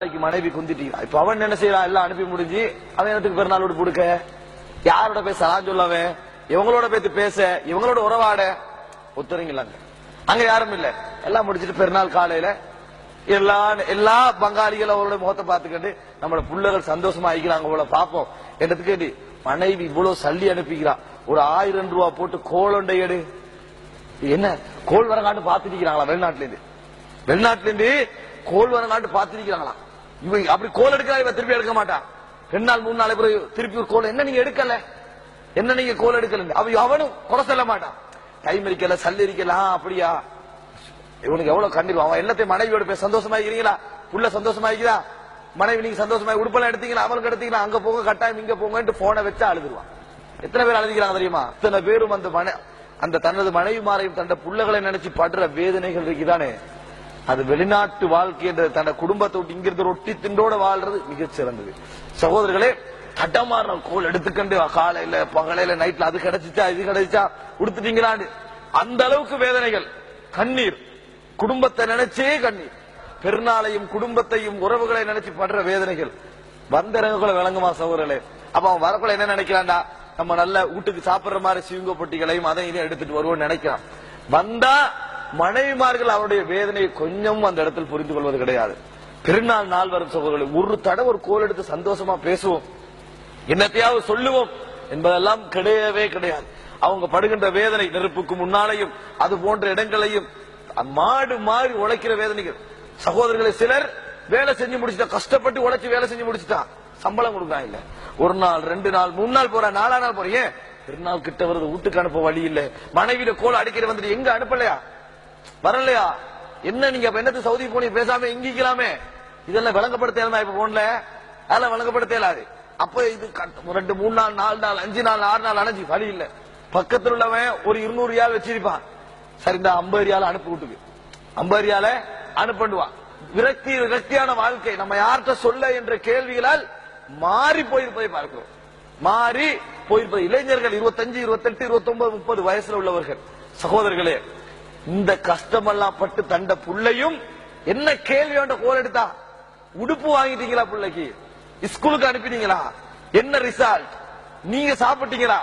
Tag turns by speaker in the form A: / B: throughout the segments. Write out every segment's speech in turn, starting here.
A: நாளைக்கு மனைவி குந்திட்டீங்களா இப்ப அவன் என்ன செய்யலாம் எல்லாம் அனுப்பி முடிஞ்சு அவன் என்னத்துக்கு பிறநாள் விட்டு கொடுக்க யாரோட போய் சலான் சொல்லவன். இவங்களோட பேத்து பேச இவங்களோட உறவாட. ஒத்துறீங்களாங்க அங்க யாரும் இல்ல. எல்லாம் முடிச்சிட்டு பெருநாள் காலையில எல்லா எல்லா பங்காளிகள் அவரோட முகத்தை பார்த்துக்கிட்டு நம்மளோட புள்ளகள் சந்தோஷமா ஆகிக்கிறாங்க அவளை பார்ப்போம். என்னத்துக்கு மனைவி இவ்வளவு சல்லி அனுப்பிக்கிறான் ஒரு ஆயிரம் ரூபா போட்டு கோலண்டை எடு. என்ன? கோல் வரங்காட்டு இருக்கிறாங்களா? வெளிநாட்டுல இருந்து. வெளிநாட்டுல இருந்து கோல் வரங்காட்டு பார்த்திருக்கிறாங்களா? இவன் அப்படி கோல் எடுக்கிறா இவன் திருப்பி எடுக்க மாட்டான் ரெண்டு நாள் மூணு நாள் பிறகு திருப்பி ஒரு கோல். என்ன நீங்க எடுக்கல? என்ன நீங்க கோல் எடுக்கல அவன் அவனும் குறை சொல்ல மாட்டான் டைம் இருக்கல சல்லி இருக்கல அப்படியா? இவனுக்கு எவ்வளவு கண்டிப்பா அவன் எல்லாத்தையும் மனைவியோட போய் சந்தோஷமா இருக்கிறீங்களா? உள்ள சந்தோஷமா இருக்கிறா? மனைவி நீங்க சந்தோஷமா உடுப்பெல்லாம் எடுத்தீங்களா? அவனுக்கு எடுத்தீங்களா? அங்க போங்க கட்டாயம் இங்க போங்கன்ட்டு போனை வச்சா அழுதுருவான். எத்தனை பேர் அழுதிக்கிறாங்க தெரியுமா? இத்தனை பேரும் அந்த மன அந்த தனது மனைவிமாரையும் தன்னை புள்ளகளை நினைச்சு படுற வேதனைகள் இருக்குதானே? அது வெளிநாட்டு வாழ்க்கை என்ற தன்னை குடும்பத்தை விட்டு இங்கிருந்து ரொட்டி திண்டோட வாழ்றது மிகச் சிறந்தது. சகோதரர்களே தட்டமாறின கோல் எடுத்துக்கண்டு காலையில பகலையில நைட்ல அது கிடைச்சிச்சா இது கிடைச்சா கொடுத்துட்டீங்களான்னு அந்த அளவுக்கு வேதனைகள். கண்ணீர். குடும்பத்தை நினைச்சே கண்ணீர். பெருநாளையும் குடும்பத்தையும் உறவுகளை நினைச்சு படுற வேதனைகள். வந்த இறங்குகளை விளங்குமா சகோதரர்களே? அப்ப அவன் வரக்குள்ள என்ன நினைக்கிறான்டா? நம்ம நல்ல வீட்டுக்கு சாப்பிடுற மாதிரி சிவங்க பொட்டிகளையும் அதையும் இதையும் எடுத்துட்டு வருவோம் நினைக்கிறான். வந்தா மனைவிமார்கள் அவருடைய வேதனையை கொஞ்சம் அந்த இடத்தில் புரிந்து கொள்வது கிடையாது. பெருநாள் நாள் வரும் சகோதரர்கள் ஒரு தடவை ஒரு கோல் எடுத்து சந்தோஷமா பேசுவோம். என்னத்தையாவது சொல்லுவோம். என்பதெல்லாம் கிடையவே கிடையாது. அவங்க படுகின்ற வேதனை நெருப்புக்கு முன்னாலையும் அது போன்ற இடங்களையும் மாடு மாறி உழைக்கிற வேதனைகள். சகோதரர்களை சிலர் வேலை செஞ்சு முடிச்சுட்டா கஷ்டப்பட்டு உழைச்சு வேலை செஞ்சு முடிச்சுட்டான் சம்பளம் கொடுக்காங்க இல்ல. ஒரு நாள் ரெண்டு நாள் மூணு நாள் போற நாலா நாள் போறீங்க பெருநாள் கிட்ட வருது வீட்டுக்கு அனுப்ப வழி இல்ல. மனைவியில கோல் அடிக்கிற வந்துட்டு எங்க அனுப்பலையா? வரலையா? என்ன நீங்க என்னத்து என்னது சவுதி போனி பேசாம இங்கிக்கலாமே. இதெல்லாம் விளங்கப்படுத்தலாமா இப்ப போன்ல அதெல்லாம் விளங்கப்படுத்த இயலாது அப்ப இது ரெண்டு மூணு நாள் நாலு நாள் அஞ்சு நாள் ஆறு நாள் அணைஞ்சு வழி இல்ல. பக்கத்துல உள்ளவன் ஒரு இருநூறு ரியால் வச்சிருப்பான். சரி இந்த ஐம்பது ரியால் அனுப்பி விட்டுக்கு. ஐம்பது ரியால அனுப்பிடுவான் விரக்தி விரக்தியான வாழ்க்கை. நம்ம யார்கிட்ட சொல்ல என்ற கேள்விகளால் மாறி போயிருப்பதை பார்க்கிறோம் மாறி போயிருப்பது இளைஞர்கள் இருபத்தஞ்சு இருபத்தெட்டு இருபத்தொன்பது முப்பது வயசுல உள்ளவர்கள். சகோதரர்களே இந்த கஷ்டமெல்லாம் பட்டு தண்ட புள்ளையும் என்ன கேள்வி வேண்ட கோல் எடுத்தா? உடுப்பு வாங்கிட்டீங்களா பிள்ளைக்கு? ஸ்கூலுக்கு அனுப்பிட்டீங்களா? என்ன ரிசல்ட் நீங்க சாப்பிட்டீங்களா?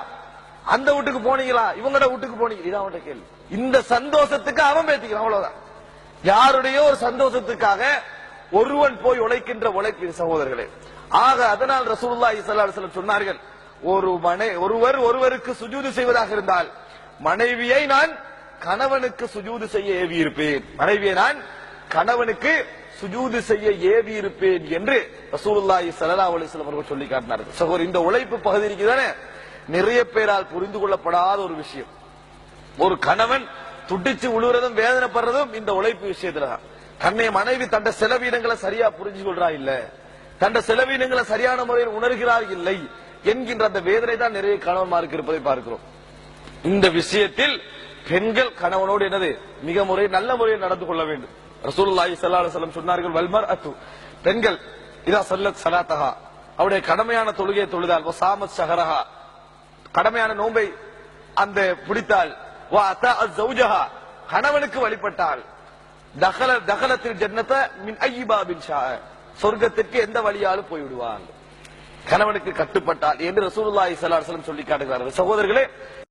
A: அந்த வீட்டுக்கு போனீங்களா? இவங்கட வீட்டுக்கு போனீங்க? இதான் அவன்கிட்ட கேள்வி. இந்த சந்தோஷத்துக்கு அவன் பேத்திக்கிறான் அவ்வளவுதான். யாருடைய ஒரு சந்தோஷத்துக்காக ஒருவன் போய் உழைக்கின்ற உழைப்பு சகோதரர்களே. ஆக அதனால் ரசூல்லா இசல்லா சொன்னார்கள் ஒரு மனை ஒருவர் ஒருவருக்கு சுஜூது செய்வதாக இருந்தால் மனைவியை நான் கணவனுக்கு சுஜூது செய்ய ஏவி இருப்பேன் மனைவியை நான் கணவனுக்கு சுஜூது செய்ய ஏவி இருப்பேன் என்று ரசூலுல்லாஹி ஸல்லல்லாஹு அலைஹி வஸல்லம் அவர்கள் சொல்லி காட்டினார்கள். சகோதரர் இந்த உழைப்பு பகுதி இருக்குதானே நிறைய பேரால் புரிந்து கொள்ளப்படாத ஒரு விஷயம். ஒரு கணவன் துடிச்சு உழுவுறதும் வேதனைப்படுறதும் இந்த உழைப்பு விஷயத்துல தான். தன்னை மனைவி தண்ட செலவீனங்களை சரியா புரிஞ்சு கொள்றா இல்ல. தண்ட செலவீனங்களை சரியான முறையில் உணர்கிறார் இல்லை என்கின்ற அந்த வேதனை தான் நிறைய கணவன்மாருக்கு இருப்பதை பார்க்கிறோம். இந்த விஷயத்தில் பெண்கள் கணவனோடு என்னது? மிக முறை நல்ல முறையில் நடந்து கொள்ள வேண்டும். ரசூலுல்லாஹி ஸல்லல்லாஹு அலைஹி வஸல்லம் சொன்னார்கள் வல்மர் அத்து பெண்கள் இதா சல்லத் சலாத்தஹா. அவருடைய கடமையான தொழுகையை தொழுதால் வசாமத் சஹரஹா கடமையான நோன்பை அந்த பிடித்தால் வா அத்தாஅத் ஜௌஜஹா கணவனுக்கு வழிபட்டால் தகல தகலத்தில் ஜன்னத மின் ஐயிபாபின் ஷா சொர்க்கத்திற்கு எந்த வழியாலும் போய்விடுவாங்க கணவனுக்கு கட்டுப்பட்டால் என்று ரசூலுல்லாஹி ஸல்லல்லாஹு அலைஹி வஸல்லம் சொல்லி காட்டுகிறார்கள். சகோதரர்களே